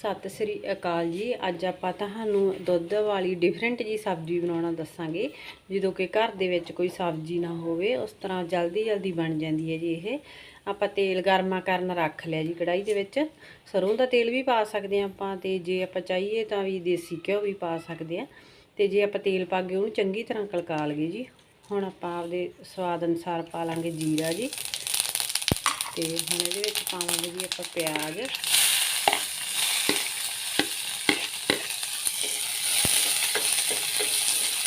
ਸਤਿ ਸ੍ਰੀ ਅਕਾਲ ਜੀ। ਅੱਜ ਆਪਾਂ ਤੁਹਾਨੂੰ ਦੁੱਧ ਵਾਲੀ ਡਿਫਰੈਂਟ ਜੀ ਸਬਜ਼ੀ ਬਣਾਉਣਾ ਦੱਸਾਂਗੇ। ਜਦੋਂ ਕਿ ਘਰ ਦੇ ਵਿੱਚ ਕੋਈ ਸਬਜ਼ੀ ਨਾ ਹੋਵੇ, ਉਸ ਤਰ੍ਹਾਂ ਜਲਦੀ ਜਲਦੀ ਬਣ ਜਾਂਦੀ ਹੈ ਜੀ ਇਹ। ਆਪਾਂ ਤੇਲ ਗਰਮਾ ਕਰਨ ਰੱਖ ਲਿਆ ਜੀ ਕੜਾਈ ਦੇ ਵਿੱਚ। ਸਰੋਂ ਦਾ ਤੇਲ ਵੀ ਪਾ ਸਕਦੇ ਹਾਂ ਆਪਾਂ ਤੇ ਜੇ ਆਪਾਂ ਚਾਹੀਏ ਤਾਂ ਵੀ ਦੇਸੀ ਘਿਓ ਵੀ ਪਾ ਸਕਦੇ ਆ ਤੇ ਜੇ ਆਪਾਂ ਤੇਲ ਪਾ ਕੇ ਉਹਨੂੰ ਚੰਗੀ ਤਰ੍ਹਾਂ ਕਲਕਾ ਲਈਏ ਜੀ। ਹੁਣ ਆਪਾਂ ਆਪਦੇ ਸਵਾਦ ਅਨੁਸਾਰ ਪਾ ਲਾਂਗੇ ਜੀਰਾ ਜੀ। ਤੇ ਹੁਣ ਇਹਦੇ ਵਿੱਚ ਪਾਵਾਂਗੇ ਜੀ ਆਪਾਂ ਪਿਆਜ਼।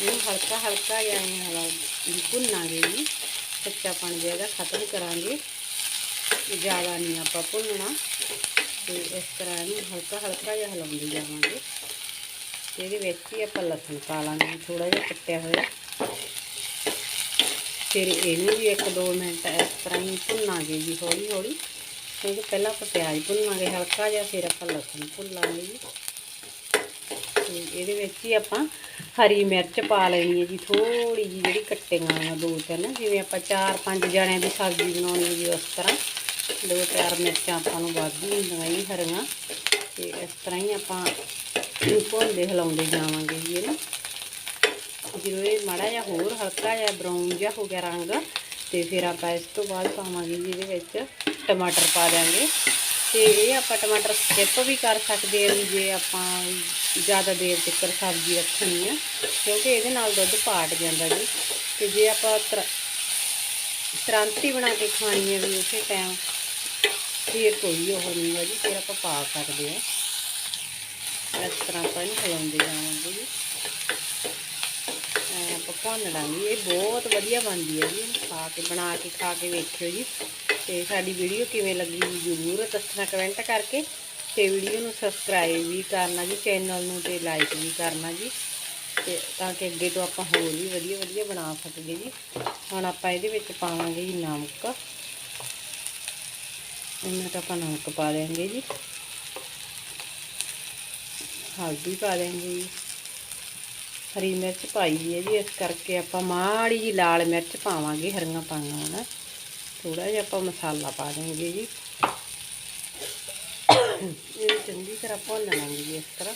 ਇਹਨੂੰ ਹਲਕਾ ਹਲਕਾ ਜਿਹਾ ਐਂ ਹਲਾ ਭੁੰਨਾਂਗੇ ਜੀ ਕੱਚਾਪਣ ਜਿਹਾ ਇਹਦਾ ਖਤਮ ਕਰਾਂਗੇ ਜ਼ਿਆਦਾ ਨਹੀਂ ਆਪਾਂ ਭੁੰਨਣਾ ਤੇ ਇਸ ਤਰ੍ਹਾਂ ਇਹਨੂੰ ਹਲਕਾ ਹਲਕਾ ਜਿਹਾ ਹਿਲਾਉਂਦੇ ਜਾਵਾਂਗੇ ਤੇ ਇਹਦੇ ਵਿੱਚ ਹੀ ਆਪਾਂ ਲਸਣ ਪਾ ਲਾਂਗੇ ਥੋੜਾ ਜਿਹਾ ਕੱਟਿਆ ਹੋਇਆ ਫਿਰ ਇਹਨੂੰ ਵੀ 1-2 ਮਿੰਟ ਇਸ ਤਰ੍ਹਾਂ ਹੀ ਭੁੰਨਾਂਗੇ ਜੀ ਹੌਲੀ ਹੌਲੀ ਕਿਉਂਕਿ ਪਹਿਲਾਂ ਆਪਾਂ ਪਿਆਜ਼ ਭੁੰਨਾਂਗੇ ਹਲਕਾ ਜਿਹਾ ਫਿਰ ਆਪਾਂ ਲਸਣ ਭੁੰਨਾਂਗੇ ਜੀ ਤੇ ਇਹਦੇ ਵਿੱਚ ਹੀ ਆਪਾਂ ਹਰੀ ਮਿਰਚ ਪਾ ਲੈਣੀ ਹੈ ਜੀ ਥੋੜੀ ਜੀ ਜਿਹੜੀ ਕੱਟੀਆਂ ਆ ਦੋ ਤਿੰਨ, ਜਿਵੇਂ ਆਪਾਂ ਚਾਰ ਪੰਜ ਜਣਿਆਂ ਦੀ ਸਬਜ਼ੀ ਬਣਾਉਣੀ ਜੀ ਉਸ ਤਰ੍ਹਾਂ। ਦੋ ਚਾਰ ਮਿਰਚਾਂ ਆਪਾਂ ਨੂੰ ਵਾਧੂ ਹੁੰਦੀਆਂ ਜੀ ਹਰੀਆਂ, ਤੇ ਇਸ ਤਰ੍ਹਾਂ ਹੀ ਆਪਾਂ ਭੁੰਨਦੇ ਹਿਲਾਉਂਦੇ ਜਾਵਾਂਗੇ ਜੀ ਇਹਨੂੰ। ਜਦੋਂ ਇਹ ਮਾੜਾ ਜਿਹਾ ਹੋਰ ਹਲਕਾ ਜਿਹਾ ਬਰਾਊਨ ਜਿਹਾ ਹੋ ਗਿਆ ਰੰਗ, ਤੇ ਫਿਰ ਆਪਾਂ ਇਸ ਤੋਂ ਬਾਅਦ ਪਾਵਾਂਗੇ ਜੀ ਇਹਦੇ ਵਿੱਚ ਟਮਾਟਰ ਪਾ ਦਿਆਂਗੇ। ਤੇ ਇਹ ਆਪਾਂ ਟਮਾਟਰ ਸਕਿਪ ਵੀ ਕਰ ਸਕਦੇ ਹਾਂ ਜੇ ਆਪਾਂ ਜ਼ਿਆਦਾ ਦੇਰ ਤੱਕ ਸਬਜ਼ੀ ਰੱਖਣੀ ਆ, ਕਿਉਂਕਿ ਇਹਦੇ ਨਾਲ ਦੁੱਧ ਪਾਟ ਜਾਂਦਾ ਜੀ। ਤੇ ਜੇ ਆਪਾਂ ਤੁਰੰਤ ਹੀ ਬਣਾ ਕੇ ਖਾਣੀ ਹੈ ਵੀ ਉਸੇ ਟਾਈਮ ਫਿਰ ਕੋਈ ਉਹ ਨਹੀਂ ਹੈ ਜੀ, ਫਿਰ ਆਪਾਂ ਪਾ ਸਕਦੇ ਆ। ਇਸ ਤਰ੍ਹਾਂ ਆਪਾਂ ਇਹਨੂੰ ਹਿਲਾਉਂਦੇ ਜਾਵਾਂਗੇ ਜੀ। ਆਪਾਂ ਭੁੰਨ ਲਾਂਗੇ ਇਹ ਬਹੁਤ ਵਧੀਆ ਬਣਦੀ ਹੈ ਜੀ, ਇਹਨੂੰ ਖਾ ਕੇ, ਬਣਾ ਕੇ, ਖਾ ਕੇ ਵੇਖਿਓ ਜੀ। ਤੇ ਸਾਡੀ ਵੀਡੀਓ ਕਿਵੇਂ ਲੱਗੀ ਜ਼ਰੂਰ ਦੱਸਣਾ ਕਮੈਂਟ ਕਰਕੇ। ਤੇ ਵੀਡੀਓ ਨੂੰ ਸਬਸਕ੍ਰਾਈਬ ਵੀ ਕਰਨਾ ਜੀ ਚੈਨਲ ਨੂੰ ਤੇ ਲਾਈਕ ਵੀ ਕਰਨਾ ਜੀ, ਤੇ ਤਾਂ ਕਿ ਅੱਗੇ ਤੋਂ ਆਪਾਂ ਹੋਰ ਵੀ ਵਧੀਆ ਵਧੀਆ ਬਣਾ ਸਕੀਏ ਜੀ। ਹੁਣ ਆਪਾਂ ਇਹਦੇ ਵਿੱਚ ਪਾਵਾਂਗੇ ਜੀ ਨਮਕ। ਇਹਨਾਂ ਦਾ ਆਪਾਂ ਨਮਕ ਪਾ ਦੇਵਾਂਗੇ ਜੀ। ਹਲਦੀ ਪਾ ਦੇਵਾਂਗੇ ਜੀ। ਹਰੀ ਮਿਰਚ ਪਾਈ ਹੈ ਜੀ, ਇਸ ਕਰਕੇ ਆਪਾਂ ਮਾੜੀ ਜੀ ਲਾਲ ਮਿਰਚ ਪਾਵਾਂਗੇ ਹਰੀਆਂ ਪਾਈਆਂ ਹਨ ਥੋੜਾ ਜਿਹਾ ਆਪਾਂ ਮਸਾਲਾ ਪਾ ਦੇਵਾਂਗੇ ਜੀ। ਇਹ ਚੰਗੀ ਤਰ੍ਹਾਂ ਭੁੰਨ ਲਾਂਗੇ ਜੀ ਇਸ ਤਰ੍ਹਾਂ।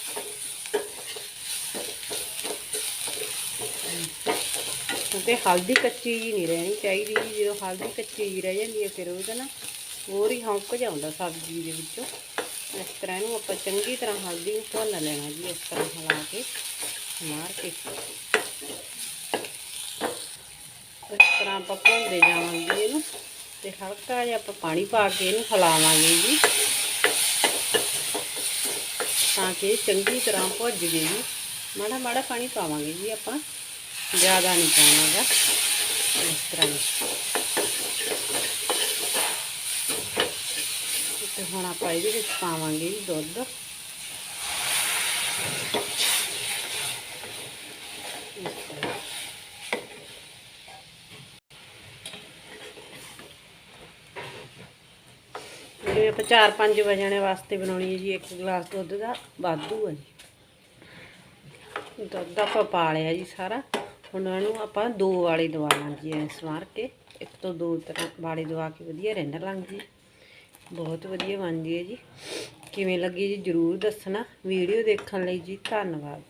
ਕਿਉਂਕਿ ਹਲਦੀ ਕੱਚੀ ਜੀ ਨਹੀਂ ਰਹਿਣੀ ਚਾਹੀਦੀ ਜਦੋਂ ਹਲਦੀ ਕੱਚੀ ਜੀ ਰਹਿ ਜਾਂਦੀ ਹੈ, ਫਿਰ ਉਹਦਾ ਨਾ ਹੋਰ ਹੀ ਹੌਂਕ ਜਾਂਦਾ ਸਬਜ਼ੀ ਦੇ ਵਿੱਚੋਂ। ਇਸ ਤਰ੍ਹਾਂ ਇਹਨੂੰ ਆਪਾਂ ਚੰਗੀ ਤਰ੍ਹਾਂ ਹਲਦੀ ਨੂੰ ਭੁੰਨ ਲੈਣਾ ਜੀ, ਇਸ ਤਰ੍ਹਾਂ ਹਿਲਾ ਕੇ, ਮਾਰ ਕੇ। ਇਸ ਤਰ੍ਹਾਂ ਆਪਾਂ ਭੁੰਨਦੇ ਜਾਵਾਂਗੇ ਇਹਨੂੰ ਤੇ ਹਲਕਾ ਜਿਹਾ ਆਪਾਂ ਪਾਣੀ ਪਾ ਕੇ ਇਹਨੂੰ ਹਿਲਾਵਾਂਗੇ ਜੀ। ਤਾਂ ਕਿ ਚੰਗੀ ਤਰ੍ਹਾਂ ਭੁੱਜ ਜੇ ਜੀ। ਮਾੜਾ ਮਾੜਾ ਪਾਣੀ ਪਾਵਾਂਗੇ ਜੀ ਆਪਾਂ। ਜ਼ਿਆਦਾ ਨਹੀਂ ਪਾਉਣਾਗਾ ਇਸ ਤਰ੍ਹਾਂ ਤੇ ਹੁਣ ਆਪਾਂ ਇਹਦੇ ਵਿੱਚ ਪਾਵਾਂਗੇ ਜੀ ਦੁੱਧ। ਜਿਵੇਂ ਆਪਾਂ 4-5 ਵਜਣੇ ਵਾਸਤੇ ਬਣਾਉਣੀ ਹੈ ਜੀ, ਇੱਕ ਗਲਾਸ ਦੁੱਧ ਦਾ, ਵਾਧੂ ਹੈ ਜੀ। ਦੁੱਧ ਆਪਾਂ ਪਾ ਲਿਆ ਜੀ ਸਾਰਾ। ਹੁਣ ਇਹਨੂੰ ਆਪਾਂ ਦੋ ਵਾਲੇ ਦਵਾ ਲਾਂਗੇ ਜੀ ਇਸ ਵਾਰ ਕੇ। ਇੱਕ ਤੋਂ ਦੋ ਤਰ੍ਹਾਂ ਵਾਲੇ ਦਵਾ ਕੇ ਵਧੀਆ ਰਹਿਣ ਲਾਂਗੇ ਜੀ। ਬਹੁਤ ਵਧੀਆ ਬਣਦੀ ਹੈ ਜੀ। ਕਿਵੇਂ ਲੱਗੀ ਜੀ, ਜਰੂਰ ਦੱਸਣਾ। ਵੀਡੀਓ ਦੇਖਣ ਲਈ ਜੀ, ਧੰਨਵਾਦ।